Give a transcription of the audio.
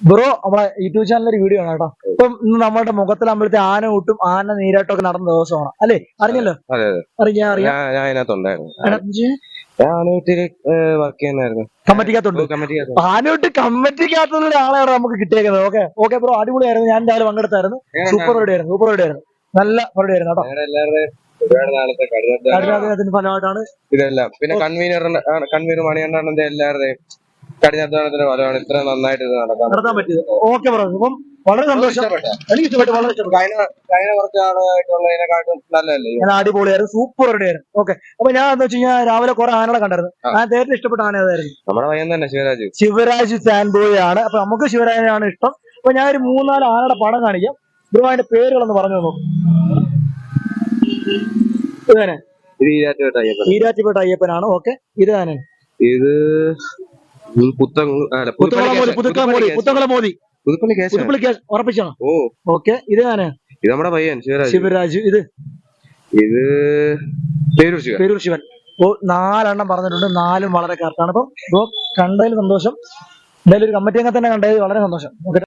Bro നമ്മളെ YouTube ചാനലിൽ ഒരു വീഡിയോ ആണ് കേട്ടോ. ഇപ്പം ഇന്ന് നമ്മുടെ നമ്മളത്തെ ആന കൂട്ടും ആന നീരാട്ടമൊക്കെ നടന്ന ദിവസമാണ്. അല്ലേ? അറിഞ്ഞല്ലോ അറിയാം അറിയാം. ഞാൻ അതിനകത്തുണ്ടായിരുന്നു. വർക്ക് ചെയ്യുന്നായിരുന്നു കമ്മറ്റിക്കകത്തുണ്ട്? ആനോട്ട് കമ്മറ്റിക്കകത്തുള്ള ഒരാളെയാണ് നമുക്ക് കിട്ടിയേക്കുന്നത്? ഓക്കെ ഓക്കെ ബ്രോ അടിപൊളിയായിരുന്നു. ഞാൻ രാവിലെ പങ്കെടുത്തായിരുന്നു. സൂപ്പർ റോഡ് ആയിരുന്നു സൂപ്പർ റോഡ് ആയിരുന്നു. നല്ല പരിപാടി ആയിരുന്നു കേട്ടോ. കഠിനാധ്വാനത്തിന്റെ ഫലമായിട്ടാണ് ഇതെല്ലാം. പിന്നെ കൺവീനർ കൺവീനർ മണികണ്ഠാനന്റെ എല്ലാവരുടെയും കഠിനാധ്വാനത്തിന്റെ ഫലമാണ് ഇത്ര നന്നായിട്ട് ഇത് നടക്കാൻ നടത്താൻ പറ്റിയത്. ഓക്കെ അപ്പം വളരെ സന്തോഷം. ഇഷ്ടപ്പെട്ട. എനിക്ക് ഇഷ്ടപ്പെട്ടു വളരെ ഇഷ്ടപ്പെട്ടു. കഴിഞ്ഞ കഴിഞ്ഞ കുറച്ച് നാളായിട്ടുള്ളതിനെക്കാട്ടും നല്ലതല്ലേ ഇത്? ഞാൻ അടിപൊളിയായിരുന്നു സൂപ്പർ ആയിരുന്നു. ഓക്കെ. അപ്പൊ ഞാൻ എന്താ വെച്ച് കഴിഞ്ഞാൽ രാവിലെ കുറെ ആനകളെ കണ്ടായിരുന്നു. ആ. ഞാൻ നേരത്തെ ഇഷ്ടപ്പെട്ട ആന ഏതായിരുന്നു? നമ്മുടെ പയ്യൻ തന്നെ ശിവരാജ്. ശിവരാജ് ഫാൻ ബോയ് ആണ് അപ്പൊ നമുക്ക് ശിവരാജനാണ് ഇഷ്ടം. അപ്പൊ ഞാൻ ഒരു മൂന്നാൽ ആനയുടെ പടം കാണിക്കാം. ബ്രോ അതിന്റെ പേരുകളൊന്ന് പറഞ്ഞു നോക്കും ഇത് ഈരാറ്റുപേട്ട അയ്യപ്പൻ. ഈരാറ്റുപേട്ട അയ്യപ്പനാണ്. ഓക്കെ. ഇത് തന്നെ ഇത് മോദി പുതുപ്പള്ളി കേസ്. ഉറപ്പിച്ചാണ് ഓക്കെ ഇത് നമ്മുടെ പയ്യൻ ശിവരാജ്. ശിവരാജ് ഇത്. ഇത് പേരൂർ ശിവ പേരൂർ ശിവൻ. ഓ നാലെണ്ണം പറഞ്ഞിട്ടുണ്ട് നാലും വളരെ കറക്റ്റാണ് അപ്പം അപ്പൊ കണ്ടതിൽ സന്തോഷം. എന്തായാലും ഒരു കമ്മിറ്റി അംഗം തന്നെ കണ്ടതിൽ വളരെ സന്തോഷം. ഓക്കെ